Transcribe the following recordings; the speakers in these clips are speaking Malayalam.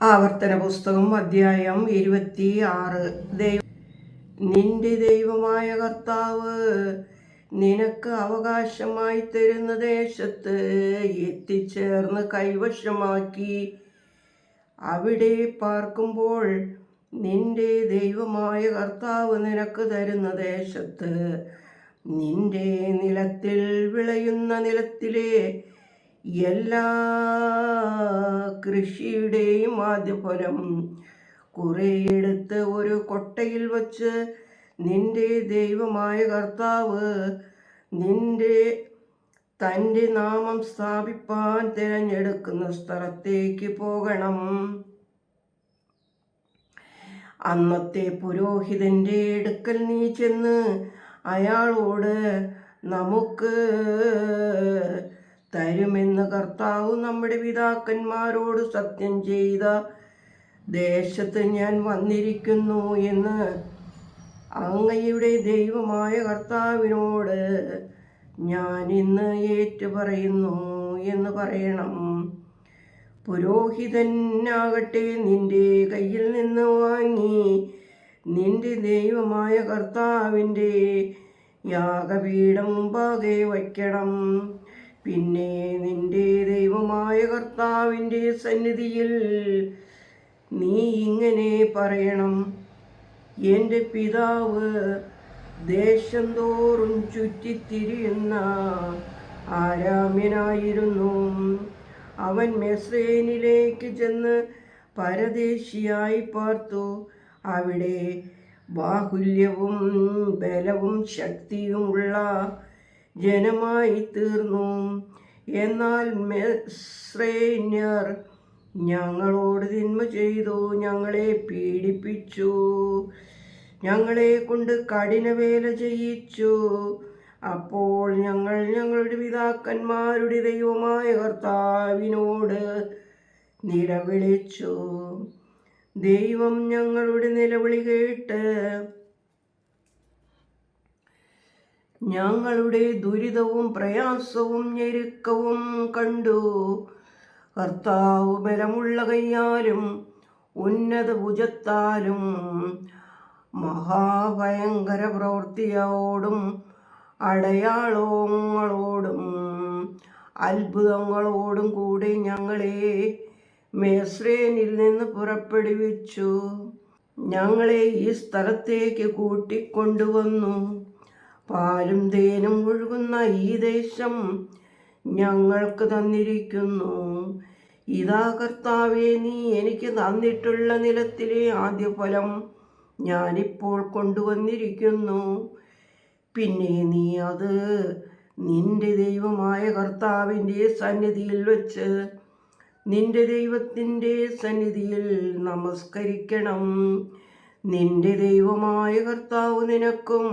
ആവർത്തന പുസ്തകം അധ്യായം ഇരുപത്തി ആറ് ദൈവ നിന്റെ ദൈവമായ കർത്താവ് നിനക്ക് അവകാശമായി തരുന്ന ദേശത്ത് എത്തിച്ചേർന്ന് കൈവശമാക്കി. അവിടെ പാർക്കുമ്പോൾ നിന്റെ ദൈവമായ കർത്താവ് നിനക്ക് തരുന്ന ദേശത്ത് നിന്റെ നിലത്തിൽ വിളയുന്ന നിലത്തിലെ എല്ലാ കൃഷിയുടെയും ആദ്യഫലം കുറേയെടുത്ത് ഒരു കൊട്ടയിൽ വച്ച് നിന്റെ ദൈവമായ കർത്താവ് നിന്റെ തന്റെ നാമം സ്ഥാപിപ്പാൻ തിരഞ്ഞെടുക്കുന്ന സ്ഥലത്തേക്ക് പോകണം. അന്നത്തെ പുരോഹിതന്റെ അടുക്കൽ നീ ചെന്ന് അയാളോട് നമുക്ക് തരുമെന്ന് കർത്താവ് നമ്മുടെ പിതാക്കന്മാരോട് സത്യം ചെയ്ത ദേശത്ത് ഞാൻ വന്നിരിക്കുന്നു എന്ന് അങ്ങയുടെ ദൈവമായ കർത്താവിനോട് ഞാൻ ഇന്ന് ഏറ്റു പറയുന്നു എന്ന് പറയണം. പുരോഹിതനാകട്ടെ നിന്റെ കയ്യിൽ നിന്ന് വാങ്ങി നിന്റെ ദൈവമായ കർത്താവിന്റെ യാഗപീഠം മുമ്പാകെ വയ്ക്കണം. പിന്നെ നിന്റെ ദൈവമായ കർത്താവിന്റെ സന്നിധിയിൽ നീ ഇങ്ങനെ പറയണം. എന്റെ പിതാവ് ദേശം തോറും ചുറ്റിത്തിരിയുന്ന ആരാമ്യനായിരുന്നു. അവൻ മെസ്രേനിലേക്ക് ചെന്ന് പരദേശിയായി പാർത്തു. അവിടെ ബാഹുല്യവും ബലവും ശക്തിയുമുള്ള ജനമായി തീർന്നു. എന്നാൽ മെസ്രേന്യർ ഞങ്ങളോട് തിന്മ ചെയ്തു ഞങ്ങളെ പീഡിപ്പിച്ചു ഞങ്ങളെ കൊണ്ട് കഠിനവേല ചെയ്യിച്ചു. അപ്പോൾ ഞങ്ങൾ ഞങ്ങളുടെ പിതാക്കന്മാരുടെ ദൈവമായ കർത്താവിനോട് നിലവിളിച്ചു. ദൈവം ഞങ്ങളുടെ നിലവിളി കേട്ട് ഞങ്ങളുടെ ദുരിതവും പ്രയാസവും ഞെരുക്കവും കണ്ടു. കർത്താവ് ബലമുള്ള കയ്യാലും ഉന്നത ഭുജത്താലും മഹാഭയങ്കര പ്രവൃത്തിയോടും അടയാളങ്ങളോടും അത്ഭുതങ്ങളോടും കൂടി ഞങ്ങളെ മേശ്രേനിൽ നിന്ന് പുറപ്പെടുവിച്ചു. ഞങ്ങളെ ഈ സ്ഥലത്തേക്ക് കൂട്ടിക്കൊണ്ടുവന്നു. പാലും തേനും ഒഴുകുന്ന ഈ ദേശം ഞങ്ങൾക്ക് തന്നിരിക്കുന്നു. ഇതാ കർത്താവെ നീ എനിക്ക് തന്നിട്ടുള്ള നിലത്തിലെ ആദ്യ ഫലം ഞാനിപ്പോൾ കൊണ്ടുവന്നിരിക്കുന്നു. പിന്നെ നീ അത് നിന്റെ ദൈവമായ കർത്താവിന്റെ സന്നിധിയിൽ വെച്ച് നിന്റെ ദൈവത്തിന്റെ സന്നിധിയിൽ നമസ്കരിക്കണം. നിന്റെ ദൈവമായ കർത്താവ് നിനക്കും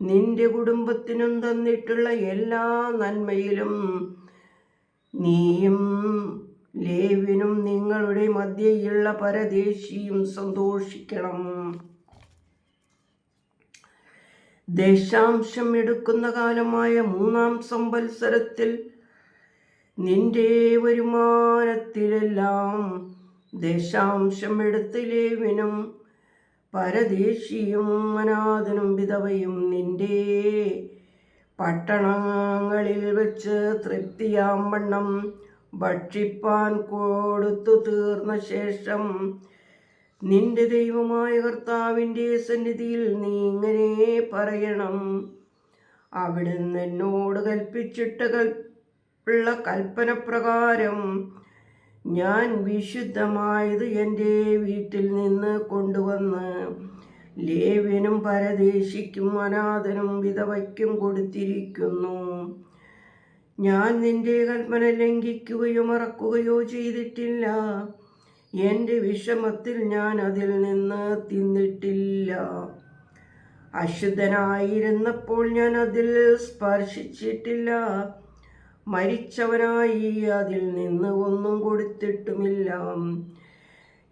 നിന്റെ കുടുംബത്തിനും തന്നിട്ടുള്ള എല്ലാ നന്മയിലും നീയും ലേവിനും നിങ്ങളുടെ മധ്യയുള്ള പരദേശിയും സന്തോഷിക്കണം. ദശാംശം എടുക്കുന്ന കാലമായ മൂന്നാം സംവത്സരത്തിൽ നിന്റെ വരുമാനത്തിലെല്ലാം ദശാംശം എടുത്ത് ലേവിനും പരദേശിയും അനാഥനും വിധവയും നിന്റെ പട്ടണങ്ങളിൽ വെച്ച് തൃപ്തിയാം വണ്ണം. ഭക്ഷിപ്പാൻ കൊടുത്തു തീർന്ന ശേഷം നിന്റെ ദൈവമായ കർത്താവിന്റെ സന്നിധിയിൽ നീ ഇങ്ങനെ പറയണം. അവിടുന്ന് എന്നോട് കൽപ്പിച്ചിട്ട് കൽപ്പുള്ള കൽപ്പന പ്രകാരം ഞാൻ വിശുദ്ധമായത് എന്റെ വീട്ടിൽ നിന്ന് കൊണ്ടുവന്ന് ലേവ്യനും പരദേശിക്കും അനാഥനും വിധവയ്ക്കും കൊടുത്തിരിക്കുന്നു. ഞാൻ നിന്റെ കൽപ്പന ലംഘിക്കുകയോ മറക്കുകയോ ചെയ്തിട്ടില്ല. എന്റെ വിഷമത്തിൽ ഞാൻ അതിൽ നിന്ന് തിന്നിട്ടില്ല. അശുദ്ധനായിരുന്നപ്പോൾ ഞാൻ അതിൽ സ്പർശിച്ചിട്ടില്ല. മരിച്ചവനായി അതിൽ നിന്ന് ഒന്നും കൊടുത്തിട്ടുമില്ല.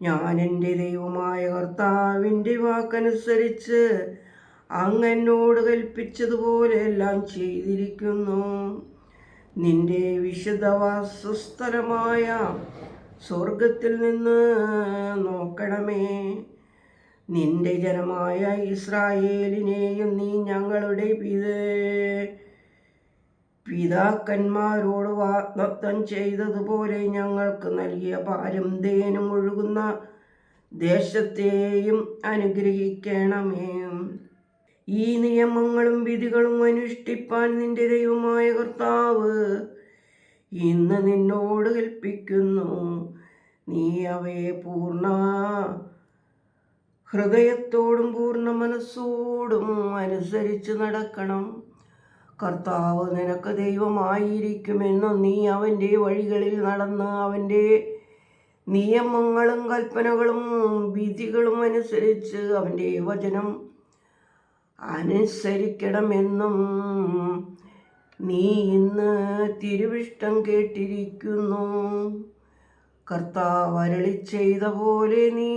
ഞാൻ എന്റെ ദൈവമായ കർത്താവിന്റെ വാക്കനുസരിച്ച് അങ്ങ് എന്നോട് കൽപ്പിച്ചതുപോലെ എല്ലാം ചെയ്തിരിക്കുന്നു. നിന്റെ വിശുദ്ധവാസസ്ഥലമായ സ്വർഗത്തിൽ നിന്ന് നോക്കണമേ. നിന്റെ ജനമായ ഇസ്രായേലിനെയും നീ ഞങ്ങളുടെ പിത. പിതാക്കന്മാരോട് വാഗ്ദത്തം ചെയ്തതുപോലെ ഞങ്ങൾക്ക് നൽകിയ പാലും തേനും ഒഴുകുന്ന ദേശത്തെയും അനുഗ്രഹിക്കണമേ. ഈ നിയമങ്ങളും വിധികളും അനുഷ്ഠിപ്പാൻ നിന്റെ ദൈവമായ കർത്താവ് ഇന്ന് നിന്നോട് കൽപ്പിക്കുന്നു. നീ അവയെ പൂർണ ഹൃദയത്തോടും പൂർണ മനസ്സോടും അനുസരിച്ച് നടക്കണം. കർത്താവ് നിനക്ക് ദൈവമായിരിക്കുമെന്ന് നീ അവന്റെ വഴികളിൽ നടന്ന് അവന്റെ നിയമങ്ങളും കൽപ്പനകളും വിധികളും അനുസരിച്ച് അവന്റെ വചനം അനുസരിക്കണമെന്നും നീ ഇന്ന് തിരുവിഷ്ടം കേട്ടിരിക്കുന്നു. കർത്താവ് അരളി ചെയ്ത പോലെ നീ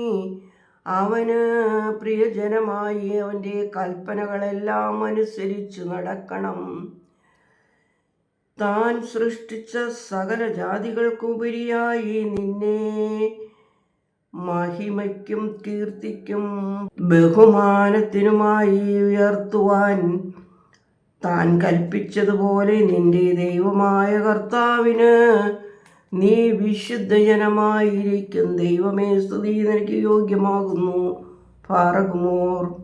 അവന് പ്രിയജനമായി അവന്റെ കൽപ്പനകളെല്ലാം അനുസരിച്ച് നടക്കണം. താൻ സൃഷ്ടിച്ച സകല ജാതികൾക്കുപരിയായി നിന്നെ മഹിമയ്ക്കും കീർത്തിക്കും ബഹുമാനത്തിനുമായി ഉയർത്തുവാൻ താൻ കൽപ്പിച്ചതുപോലെ നിന്റെ ദൈവമായ കർത്താവിന് നീ വിശുദ്ധജനമായിരിക്കും. ദൈവമേ സ്തുതി നിനക്ക് യോഗ്യമാകുന്നു. പാറകുമോർ.